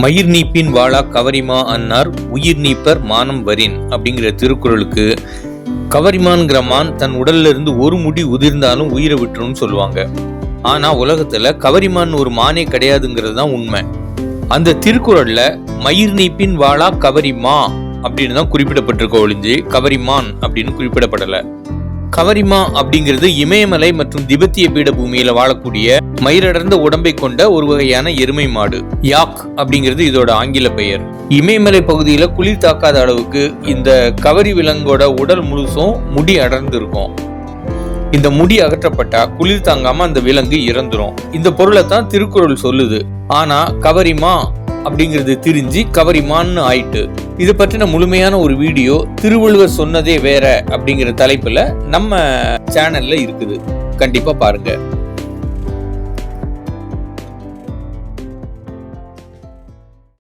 மயிர் நீப்பின் வாழா கவரிமா அன்னார் உயிர் நீப்பர் மானம் வரின் அப்படிங்கிற திருக்குறளுக்கு கவரிமான்ங்கிற மான் தன் உடல்ல இருந்து ஒரு முடி உதிர்ந்தாலும் உயிரை விட்டுரும்னு சொல்லுவாங்க. ஆனா உலகத்துல கவரிமான் ஒரு மானே கிடையாதுங்கிறது தான் உண்மை. அந்த திருக்குறள்ல மயிர் நீப்பின் வாழா கவரிமா அப்படின்னு தான் குறிப்பிடப்பட்டிருக்க ஒழிஞ்சு கவரிமான் அப்படின்னு குறிப்பிடப்படல. கவரிமா அப்படிங்கிறது இமயமலை மற்றும் திபெத்திய பீடபூமியில வாழக்கூடிய மயிரடர்ந்த உடம்பை கொண்ட ஒரு வகையான எருமை மாடு. யாக் அப்படிங்கிறது இதோட ஆங்கில பெயர். இமயமலை பகுதியில குளிர் தாக்காத அளவுக்கு இந்த கவரி விலங்கோட உடல் முழுசும் முடி அடர்ந்து இருக்கும் இந்த முடி அகற்றப்பட்டா குளிர் தாங்காம அந்த விலங்கு இறந்துரும். இந்த பொருளை தான் திருக்குறள் சொல்லுது. ஆனா கவரிமா அப்படிங்கிறது திரிஞ்சு கவரிமான்னு ஆயிட்டு. இது பற்றின முழுமையான ஒரு வீடியோ திருவள்ளுவர் சொன்னதே வேற அப்படிங்கிற தலைப்புல நம்ம சேனல்ல இருக்குது. கண்டிப்பா பாருங்க.